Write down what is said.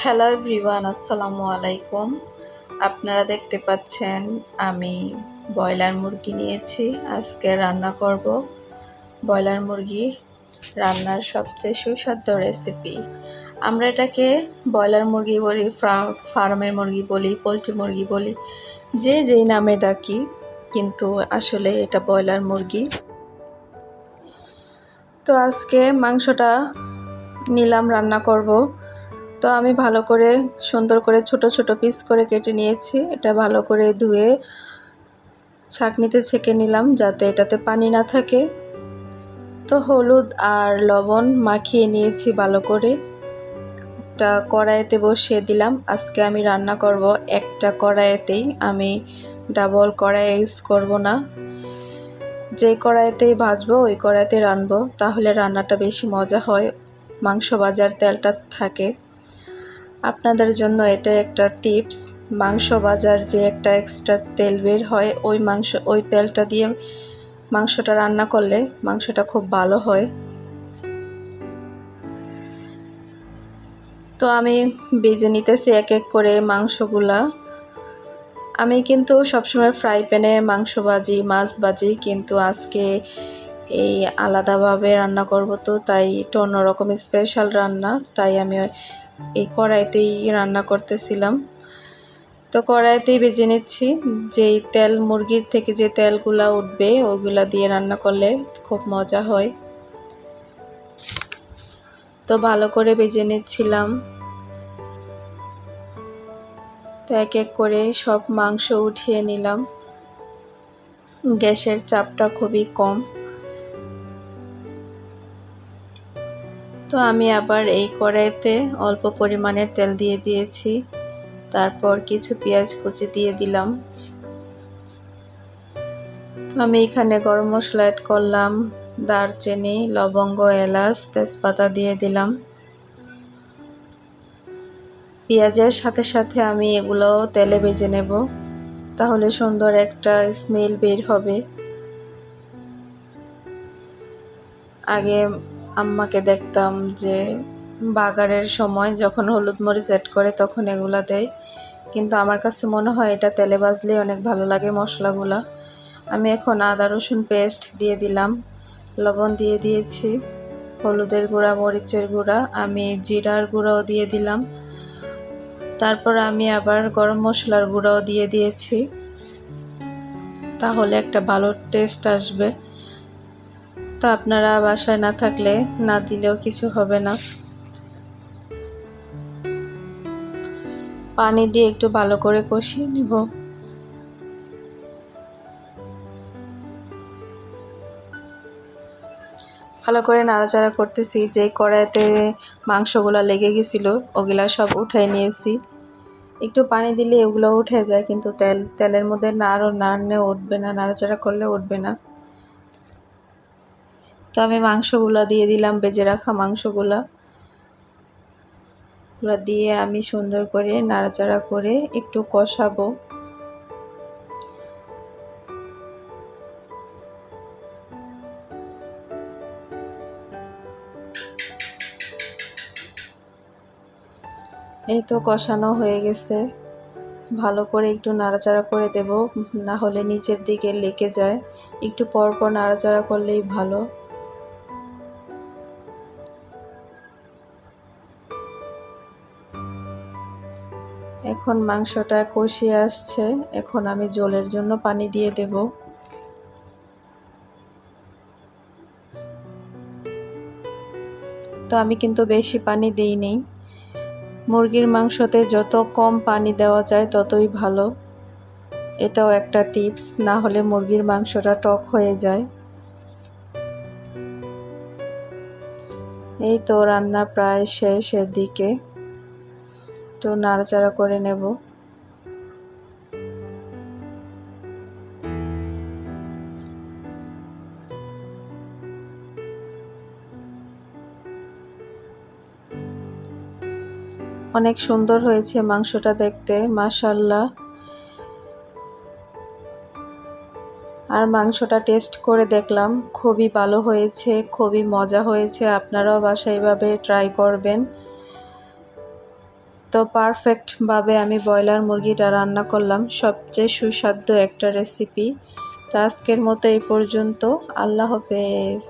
Hello everyone আসসালামু আলাইকুম। আপনারা দেখতে পাচ্ছেন আমি ব্রয়লার মুরগি নিয়েছি, আজকে রান্না করব। ব্রয়লার মুরগি রান্নার সবচেয়ে সুস্বাদ্য রেসিপি আমরা এটাকে ব্রয়লার মুরগি বলি ফার্মের মুরগি বলি, পোলট্রি মুরগি বলি, যে যেই নামে ডাকি, কিন্তু আসলে এটা ব্রয়লার মুরগি। তো আজকে মাংসটা নিলাম, রান্না করব। তো আমি ভালো করে সুন্দর করে ছোট ছোট পিস করে কেটে নিয়েছি। এটা ভালো করে ধুয়ে ছাঁকনিতে ছেঁকে নিলাম যাতে এটাতে পানি না থাকে। তো হলুদ আর লবণ মাখিয়ে নিয়েছি ভালো করে। একটা কড়াইতে বসিয়ে দিলাম। আজকে আমি রান্না করব একটা কড়াইতেই। আমি ডাবল কড়াই ইউজ করব না। যে কড়াইতেই ভাজবো, ওই কড়াইতে রানবো তাহলে রান্নাটা বেশি মজা হয়। মাংস ভাজার তেলটা থাকে। আপনাদের জন্য এটা একটা টিপস। মাংস বাজার যে একটা এক্সট্রা তেল বের হয়, ওই মাংস, ওই তেলটা দিয়ে মাংসটা রান্না করলে মাংসটা খুব ভালো হয়। তো আমি বেজে নিতেছি এক এক করে মাংসগুলা। আমি কিন্তু সবসময় ফ্রাই প্যানে মাংস বাজি মাছ বাজি কিন্তু আজকে এই আলাদাভাবে রান্না করব তো, তাই একটু অন্যরকম স্পেশাল রান্না, তাই আমি এই কড়াইতেই রান্না করতেছিলাম। তো কড়াইতেই বেজে নিচ্ছি, যেই তেল, মুরগির থেকে যে তেলগুলা উঠবে ওইগুলা দিয়ে রান্না করলে খুব মজা হয়। তো ভালো করে বেজে নিচ্ছিলাম। তো এক এক করে সব মাংস উঠিয়ে নিলাম। গ্যাসের চাপটা খুবই কম। তো আমি আবার এই কড়াইতে অল্প পরিমাণের তেল দিয়ে দিয়েছি। তারপর কিছু পেঁয়াজ কুচি দিয়ে দিলাম। তো আমি এখানে গরম মশলা অ্যাড করলাম, দারচিনি, লবঙ্গ, এলাচ, তেজপাতা দিয়ে দিলাম। পেঁয়াজের সাথে সাথে আমি এগুলো তেলে ভেজে নেব, তাহলে সুন্দর একটা স্মেল বের হবে। আগে আম্মাকে দেখতাম যে বাগারের সময় যখন হলুদ মরিচ অ্যাড করে তখন এগুলা দেয়। কিন্তু আমার কাছে মনে হয় এটা তেলে বাজলে অনেক ভালো লাগে মশলাগুলা। আমি এখন আদা, রসুন পেস্ট দিয়ে দিলাম, লবণ দিয়ে দিয়েছি, হলুদের গুঁড়া, মরিচের গুঁড়া, আমি জিরার গুঁড়াও দিয়ে দিলাম। তারপর আমি আবার গরম মশলার গুঁড়াও দিয়ে দিয়েছি। তাহলে একটা ভালো টেস্ট আসবে। তো আপনারা বাসায় না থাকলে না দিলেও কিছু হবে না। পানি দিয়ে একটু ভালো করে কষিয়ে নিব। ভালো করে নাড়াচাড়া করতেছি যে কড়াইতে মাংসগুলো লেগে গেছিল, ওগুলা সব উঠাই নিয়েছি। একটু পানি দিলে ওগুলো উঠে যায়, কিন্তু তেল, তেলের মধ্যে নাড়ও নাড়লে উঠবে না, নাড়াচাড়া করলে উঠবে না। আমি মাংসগুলো দিয়ে দিলাম, বেজে রাখা মাংসগুলো। ওগুলো দিয়ে আমি সুন্দর করে নাড়াচাড়া করে একটু কষাবো। এই তো কষানো হয়ে গেছে। ভালো করে একটু নাড়াচাড়া করে দেব, না হলে নিচের দিকে লেগে যায়। একটু পর পর নাড়াচাড়া করলেই ভালো। এখন মাংসটা কষিয়ে আসছে, এখন আমি জলের জন্য পানি দিয়ে দেব। তো আমি কিন্তু বেশি পানি দিইনি। মুরগির মাংসতে যত কম পানি দেওয়া যায় ততই ভালো। এটাও একটা টিপস, না হলে মুরগির মাংসটা টক হয়ে যায়। এই তো রান্না প্রায় শেষের দিকে একটু নাড়াচাড়া করে নেব। অনেক সুন্দর হয়েছে মাংসটা দেখতে মাশাল্লাহ আর মাংসটা টেস্ট করে দেখলাম, খুবই ভালো হয়েছে, খুবই মজা হয়েছে, আপনারাও বাসায় এভাবে ট্রাই করবেন। তো পারফেক্টভাবে আমি ব্রয়লার মুরগিটা রান্না করলাম। সবচেয়ে সুস্বাদ্য একটা রেসিপি তো আজকের মতো এই পর্যন্ত। আল্লাহ হাফেজ।